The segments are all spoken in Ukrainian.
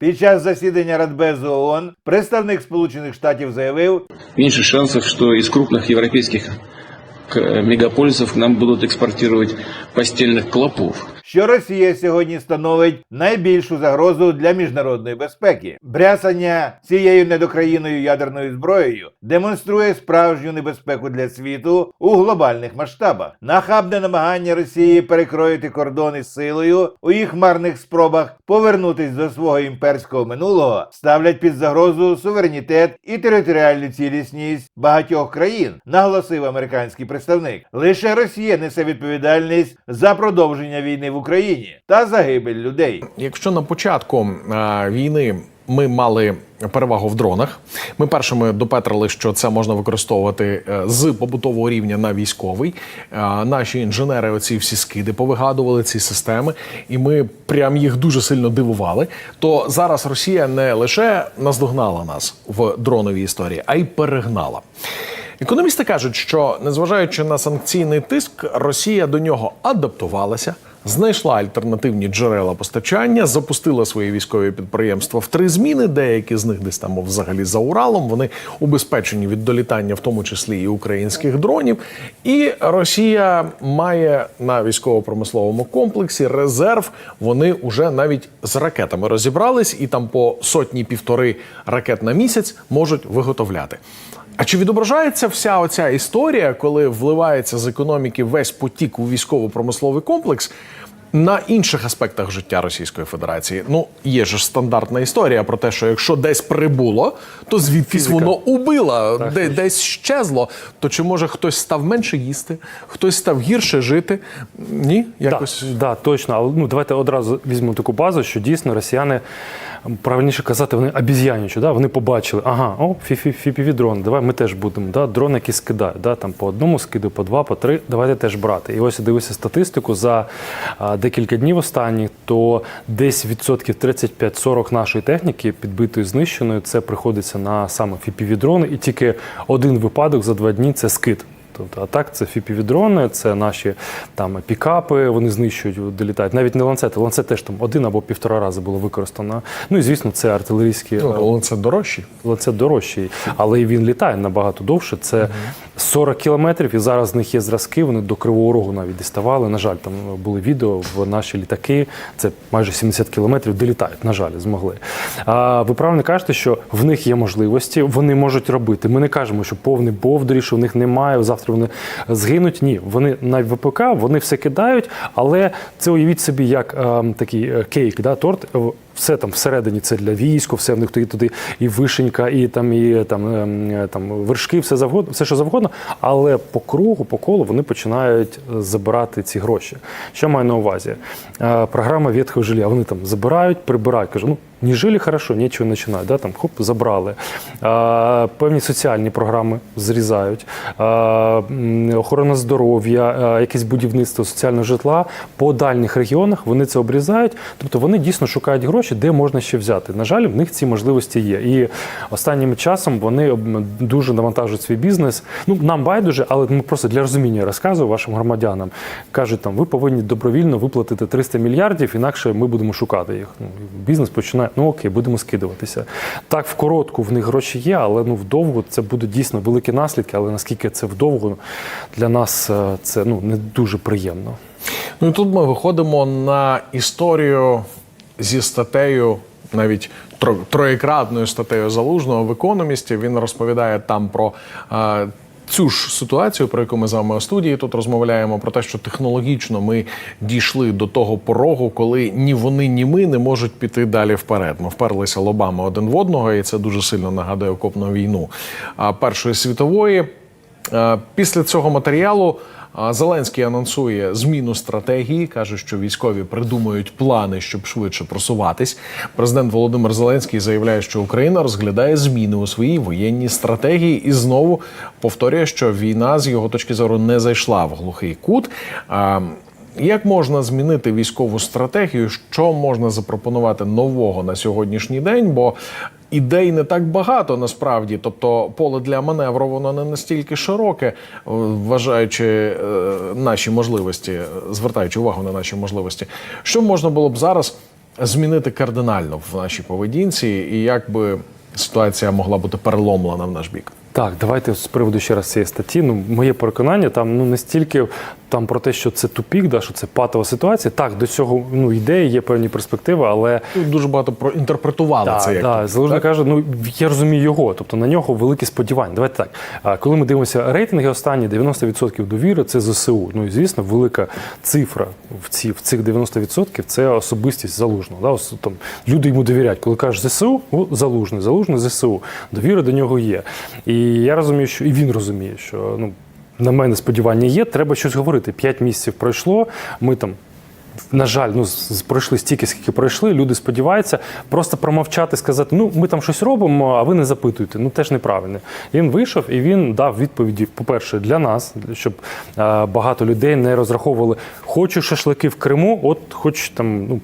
Під час засідання Радбезу ООН представник Сполучених Штатів заявив, меньше шансов, что из крупных европейских к- мегаполисов к нам будут экспортировать постельных клопов. що Росія сьогодні становить найбільшу загрозу для міжнародної безпеки. Брясання цією недокраїною ядерною зброєю демонструє справжню небезпеку для світу у глобальних масштабах. Нахабне намагання Росії перекроїти кордони силою у їх марних спробах повернутись до свого імперського минулого ставлять під загрозу суверенітет і територіальну цілісність багатьох країн, наголосив американський представник. Лише Росія несе відповідальність за продовження війни в Україні та загибель людей. Якщо на початку е, війни ми мали перевагу в дронах, ми першими допетрили, що це можна використовувати е, з побутового рівня на військовий. Е, наші інженери оці всі скиди повигадували ці системи, і ми прям їх дуже сильно дивували. То зараз Росія не лише наздогнала нас в дроновій історії, а й перегнала. Економісти кажуть, що незважаючи на санкційний тиск, Росія до нього адаптувалася, знайшла альтернативні джерела постачання, запустила свої військові підприємства в три зміни. Деякі з них десь там взагалі за Уралом. Вони убезпечені від долітання, в тому числі і українських дронів. І Росія має на військово-промисловому комплексі резерв. Вони вже навіть з ракетами розібрались, і там по сотні півтори ракет на місяць можуть виготовляти. А чи відображається вся оця історія, коли вливається з економіки весь потік у військово-промисловий комплекс на інших аспектах життя Російської Федерації? Ну, є ж стандартна історія про те, що якщо десь прибуло, то звідкись воно убило, де, десь щезло. То чи може хтось став менше їсти, хтось став гірше жити? Ні, якось Да, да, точно. Але ну давайте одразу візьмемо таку базу, що дійсно росіяни. Правильніше казати, вони обіз'янічі, да? вони побачили, ага, о, фіпіві дрони, давай ми теж будемо. Да? Дрони, які скидають, да? там по одному скиду, по два, по три, давайте теж брати. І ось я дивився статистику за декілька днів останніх, то десь відсотків 35-40 нашої техніки, підбитої, знищеної, це приходиться на саме фіпіві дрони, і тільки один випадок за два дні це скид. Тобто, а так це фіпівідрони, це наші там пікапи, вони знищують, долітають. Навіть не ланцети. Ланцет теж там один або півтора рази було використано. Ну і звісно, це артилерійські ну, але це дорожчі. ланцет дорожчий, але і він літає набагато довше. Це 40 кілометрів, і зараз з них є зразки. Вони до Кривого Рогу навіть діставали. На жаль, там були відео в наші літаки. Це майже 70 кілометрів, де літають. На жаль, змогли. А ви правильно кажете, що в них є можливості, вони можуть робити. Ми не кажемо, що повний бовдорі, що в них немає. Завтра вони згинуть. Ні, вони на ВПК, вони все кидають, але це уявіть собі, як е, такий е, кейк, да, торт. Все там всередині це для війську, все в них туди, туди і вишенька, і там, і там, ем, там вершки, все завгодно, все що завгодно. Але по кругу, по колу вони починають забирати ці гроші. Що маю на увазі? Е, Програма ветхого жилья. Вони там забирають, прибирають. Кажу, ну не жили хорошо, нічого починають. Да? Там хоп, забрали. Е, Певні соціальні програми зрізають. Е, Охорона здоров'я, якесь будівництво соціального житла по дальніх регіонах вони це обрізають. Тобто вони дійсно шукають гроші, де можна ще взяти. На жаль, в них ці можливості є. І останнім часом вони дуже навантажують свій бізнес. Ну нам байдуже, але ми просто для розуміння розказую вашим громадянам. Кажуть, там ви повинні добровільно виплатити 300 мільярдів, інакше ми будемо шукати їх. Ну, бізнес починає, ну окей, будемо скидуватися. Так, в коротку в них гроші є, але ну вдовго це будуть дійсно великі наслідки. Але наскільки це вдовго для нас е, це ну не дуже приємно. Ну і тут ми виходимо на історію зі статтею, навіть тро- троєкратною статтею залужного в економісті. Він розповідає там про. е, Цю ж ситуацію, про яку ми з вами у студії тут розмовляємо, про те, що технологічно ми дійшли до того порогу, коли ні вони, ні ми не можуть піти далі вперед. Ми вперлися лобами один в одного, і це дуже сильно нагадує окопну війну Першої світової. Після цього матеріалу Зеленський анонсує зміну стратегії, каже, що військові придумують плани, щоб швидше просуватись. Президент Володимир Зеленський заявляє, що Україна розглядає зміни у своїй воєнній стратегії, і знову повторює, що війна з його точки зору не зайшла в глухий кут. Як можна змінити військову стратегію? Що можна запропонувати нового на сьогоднішній день? Бо ідей не так багато насправді. Тобто, поле для маневру воно не настільки широке, е, вважаючи е, наші можливості, звертаючи увагу на наші можливості. Що можна було б зараз змінити кардинально в нашій поведінці, і як би ситуація могла бути переломлена в наш бік? Так, давайте з приводу ще раз цієї статті. Ну, моє переконання там ну не стільки там про те, що це тупік, да, що це патова ситуація. Так, до цього ну ідеї, є певні перспективи, але Тут дуже багато проінтерпретували це як да, Залужний так? каже, ну я розумію його, тобто на нього великі сподівання. Давайте так. Коли ми дивимося рейтинги останні 90% довіри це ЗСУ. Ну і звісно, велика цифра в ці в цих 90% це особистість залужного. Да? Там, люди йому довіряють. Коли кажеш ЗСУ, о, залужний, залужний ЗСУ. Довіра до нього є. І я розумію, що і він розуміє, що ну. На мене сподівання є, треба щось говорити. П'ять місяців пройшло. Ми там на жаль, ну пройшли стільки, скільки пройшли. Люди сподіваються, просто промовчати, сказати, ну ми там щось робимо, а ви не запитуєте. Ну теж неправильно. Він вийшов і він дав відповіді. По-перше, для нас, щоб е, багато людей не розраховували, хочу шашлики в Криму, от хоч там, ну.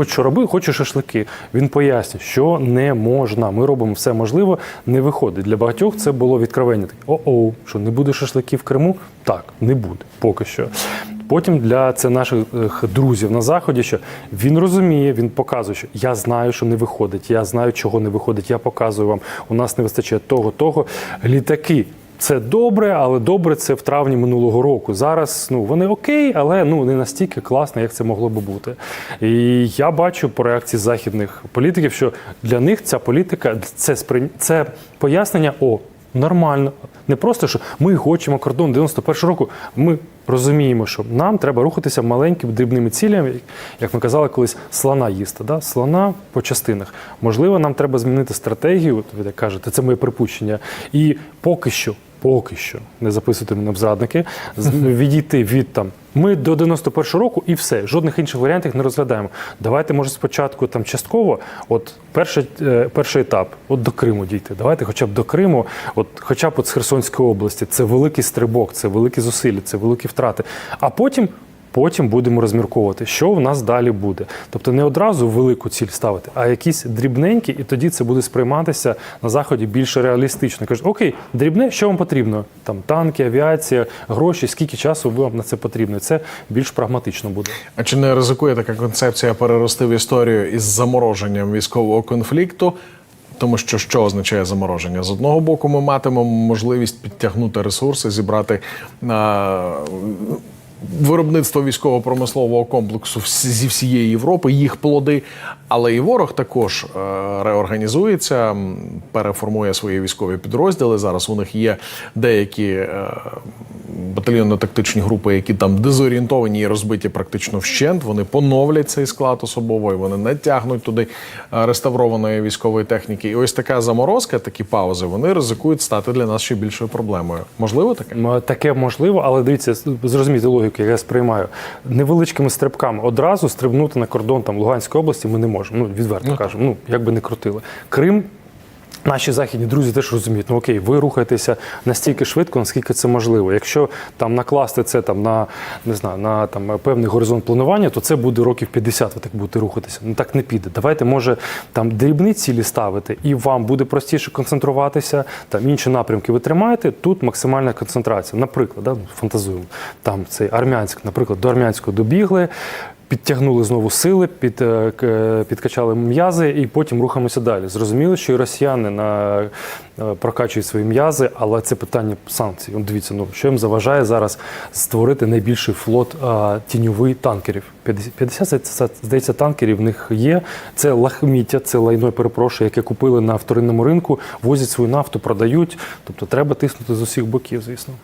Хоч що роби, хочу шашлики. Він пояснює, що не можна. Ми робимо все можливе, не виходить. Для багатьох це було відкровення. О-о, що не буде шашликів в Криму? Так, не буде, поки що. Потім для це наших друзів на заході, що він розуміє, він показує, що я знаю, що не виходить, я знаю, чого не виходить. Я показую вам. У нас не вистачає того, того. Літаки. Це добре, але добре це в травні минулого року. Зараз ну вони окей, але ну не настільки класно, як це могло би бути. І я бачу по реакції західних політиків, що для них ця політика це сприй... це пояснення о. Нормально, не просто що ми хочемо кордон 91 року. Ми розуміємо, що нам треба рухатися маленькими дрібними цілями, як ми казали колись, слона їсти. Да? Слона по частинах. Можливо, нам треба змінити стратегію. От ви так кажете, це моє припущення. І поки що, поки що, не записуйте мене в зрадники, відійти від там. Ми до 91-го року і все. Жодних інших варіантів не розглядаємо. Давайте, може, спочатку там частково, от перший, е, перший етап, от до Криму дійти. Давайте хоча б до Криму, от хоча б от з Херсонської області. Це великий стрибок, це великі зусилля, це великі втрати. А потім. Потім будемо розмірковувати, що в нас далі буде. Тобто не одразу велику ціль ставити, а якісь дрібненькі, і тоді це буде сприйматися на заході більш реалістично. Кажуть, окей, дрібне, що вам потрібно? Там танки, авіація, гроші, скільки часу вам на це потрібно? Це більш прагматично буде. А чи не ризикує така концепція перерости в історію із замороженням військового конфлікту? Тому що що означає замороження? З одного боку, ми матимемо можливість підтягнути ресурси, зібрати на виробництво військово-промислового комплексу зі всієї Європи, їх плоди. Але і ворог також е, реорганізується, переформує свої військові підрозділи. Зараз у них є деякі е, батальйонно-тактичні групи, які там дезорієнтовані і розбиті практично вщент. Вони поновлять цей склад особовий, вони не тягнуть туди е, реставрованої військової техніки. І ось така заморозка, такі паузи, вони ризикують стати для нас ще більшою проблемою. Можливо таке? Таке можливо, але дивіться, зрозумійте логіку, я сприймаю. Невеличкими стрибками одразу стрибнути на кордон там Луганської області ми не можемо. Ну відверто кажемо. Ну як би не крутили. Крим. Наші західні друзі теж розуміють, ну окей, ви рухаєтеся настільки швидко, наскільки це можливо. Якщо там накласти це там на не знаю, на там певний горизонт планування, то це буде років 50, ви так будете рухатися. Ну так не піде. Давайте, може, там дрібні цілі ставити, і вам буде простіше концентруватися. Там інші напрямки ви тримаєте. Тут максимальна концентрація. Наприклад, да, фантазуємо, там цей армянськ, наприклад, до армянського добігли. Підтягнули знову сили, під, е, к- підкачали м'язи і потім рухаємося далі. Зрозуміло, що і росіяни на, е, прокачують свої м'язи, але це питання санкцій. Дивіться, ну що їм заважає зараз створити найбільший флот а, тіньовий танкерів. 50, 50 це, здається, танкерів в них є. Це лахміття, це лайно, перепрошую, яке купили на вторинному ринку, возять свою нафту, продають. Тобто треба тиснути з усіх боків, звісно.